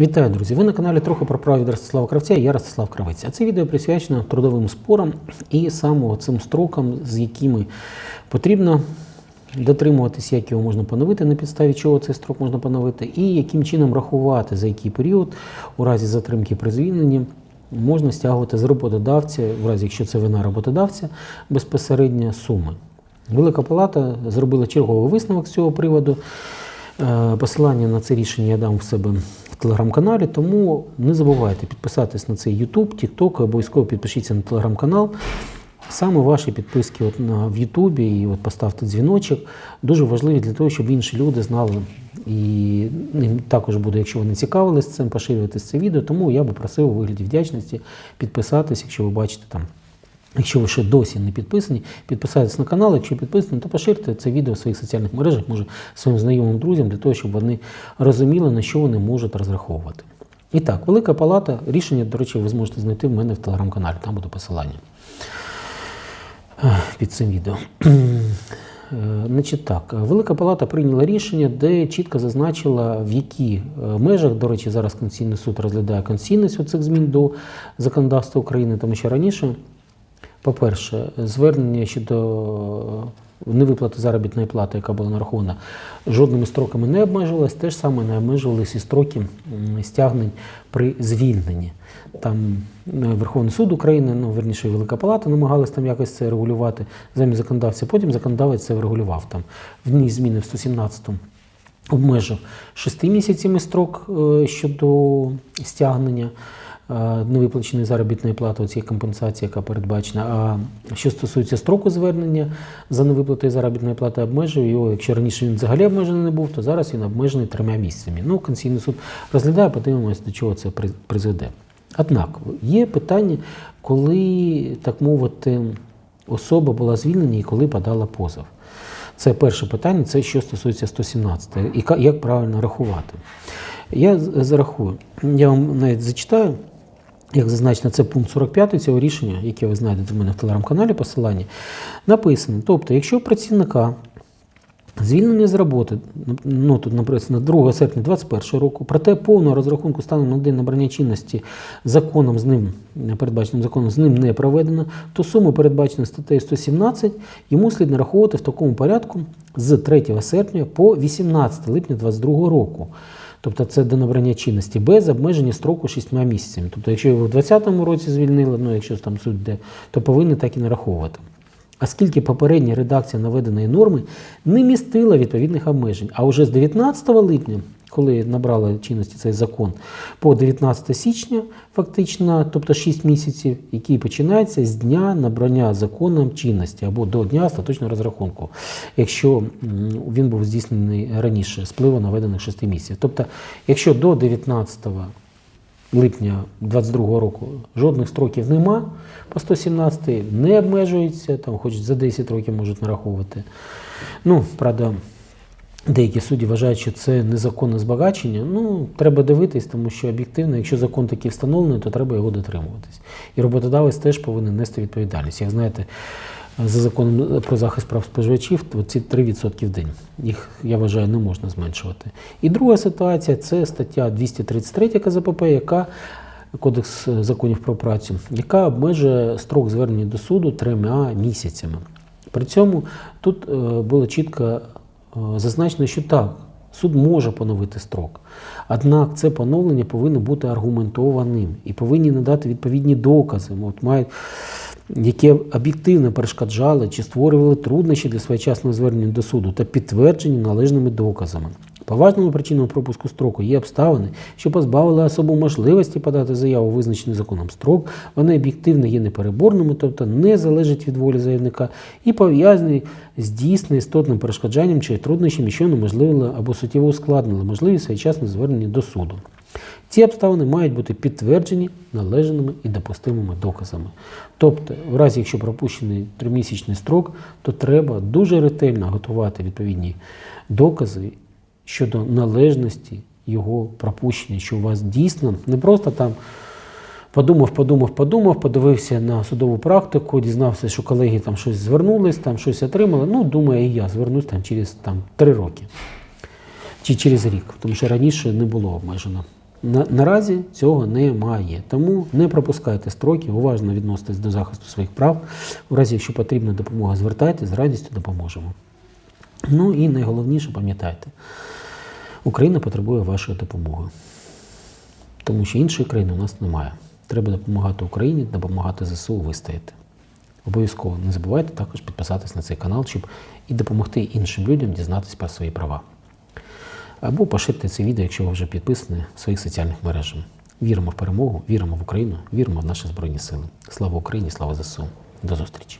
Вітаю, друзі! Ви на каналі трохи про право від Ростислава Кравця я Ростислав Кравець. А це відео присвячено трудовим спорам і саме цим строкам, з якими потрібно дотримуватись, як його можна поновити, на підставі чого цей строк можна поновити, і яким чином рахувати, за який період у разі затримки при звільненні можна стягувати з роботодавця, в разі якщо це вина роботодавця, безпосередньо суми. Велика Палата зробила черговий висновок з цього приводу. Е, Посилання на це рішення я дам в себе телеграм-каналі, тому не забувайте підписатись на цей YouTube, TikTok, обов'язково підпишіться на телеграм-канал. Саме ваші підписки от на, в Ютубі і от поставте дзвіночок дуже важливі для того, щоб інші люди знали. І їм також буде, якщо вони цікавились цим, поширювати це відео. Тому я би просив у вигляді вдячності підписатись, якщо ви бачите там. Якщо ви ще досі не підписані, підписайтесь на канал. Якщо підписані, то поширте це відео в своїх соціальних мережах, може своїм знайомим друзям, для того, щоб вони розуміли, на що вони можуть розраховувати. І так, Велика Палата, рішення, до речі, ви зможете знайти в мене в телеграм-каналі, там буде посилання під цим відео. Е, Значить так, Велика Палата прийняла рішення, де чітко зазначила, в які е, межах, до речі, зараз Конституційний суд розглядає конституційність цих змін до законодавства України, тому що раніше, по-перше, звернення щодо невиплати заробітної плати, яка була нарахована, жодними строками не обмежувалась, теж саме не обмежувалися і строки стягнень при звільненні. Там е, Верховний суд України, ну верніше Велика Палата, намагалась там якось це регулювати замість законодавця. Потім законодавець це врегулював там. В ній зміни в 117-му обмежив 6 місяцями строк е, щодо стягнення е, невиплаченої заробітної плати, цієї компенсації, яка передбачена. А що стосується строку звернення за невиплатою заробітної плати, обмежує його. Якщо раніше він взагалі обмежений не був, то зараз він обмежений трьома місяцями. Ну, Конституційний суд розглядає, подивимося, до чого це при- призведе. Однак є питання, коли, так мовити, особа була звільнена і коли подала позов. Це перше питання, це що стосується 117 і як правильно рахувати. Я зарахую. Я вам навіть зачитаю, як зазначено, це пункт 45 цього рішення, яке ви знайдете в мене в телеграм-каналі посилання. Написано: тобто, якщо працівника Звільнення з роботи, ну тут написано 2 серпня 2021 року, проте повного розрахунку станом на день набрання чинності законом з ним, передбаченим законом з ним не проведено, то суму, передбачену статтею 117, йому слід нараховувати в такому порядку з 3 серпня по 18 липня 2022 року. Тобто це до набрання чинності без обмеження строку 6 місяцями. Тобто, якщо його в 2020 році звільнили, ну якщо там суд де, то повинні так і нараховувати. Оскільки попередня редакція наведеної норми не містила відповідних обмежень. А вже з 19 липня, коли набрали чинності цей закон, по 19 січня, фактично, тобто 6 місяців, який починається з дня набрання законом чинності або до дня остаточного розрахунку, якщо він був здійснений раніше, спливу наведених 6 місяців. Тобто, якщо до 19 липня 22 року жодних строків нема по 117 не обмежується, там хоч за 10 років можуть нараховувати. Ну, правда, деякі судді вважають, що це незаконне збагачення. Ну, треба дивитись, тому що об'єктивно, якщо закон такий встановлений, то треба його дотримуватись. І роботодавець теж повинен нести відповідальність. Як знаєте, за законом про захист прав споживачів, то ці 3% в день. Їх, я вважаю, не можна зменшувати. І друга ситуація це стаття 233 КЗПП, яка Кодекс законів про працю, яка обмежує строк звернення до суду трьома місяцями. При цьому тут е, було чітко е, зазначено, що так, суд може поновити строк. Однак це поновлення повинно бути аргументованим і повинні надати відповідні докази. От мають які об'єктивно перешкоджали чи створювали труднощі для своєчасного звернення до суду та підтверджені належними доказами. Поважною причиною пропуску строку є обставини, що позбавили особу можливості подати заяву, визначений законом строк. Вони об'єктивно є непереборними, тобто не залежать від волі заявника і пов'язані з дійсно істотним перешкоджанням чи труднощами, що неможливо або суттєво ускладнили можливість своєчасного звернення до суду. Ці обставини мають бути підтверджені належними і допустимими доказами. Тобто, в разі, якщо пропущений тримісячний строк, то треба дуже ретельно готувати відповідні докази щодо належності його пропущення, що у вас дійсно не просто там подумав, подумав, подумав, подивився на судову практику, дізнався, що колеги там щось звернулись, там щось отримали. Ну, думаю, і я звернусь там через там, три роки чи через рік, тому що раніше не було обмежено На, наразі цього немає. Тому не пропускайте строки, уважно відноситесь до захисту своїх прав. У разі, якщо потрібна допомога, звертайтесь, з радістю допоможемо. Ну і найголовніше, пам'ятайте, Україна потребує вашої допомоги. Тому що іншої країни у нас немає. Треба допомагати Україні, допомагати ЗСУ вистояти. Обов'язково не забувайте також підписатись на цей канал, щоб і допомогти іншим людям дізнатися про свої права. Або поширте це відео, якщо ви вже підписані в своїх соціальних мережах. Віримо в перемогу, віримо в Україну, віримо в наші Збройні Сили. Слава Україні, слава ЗСУ. До зустрічі!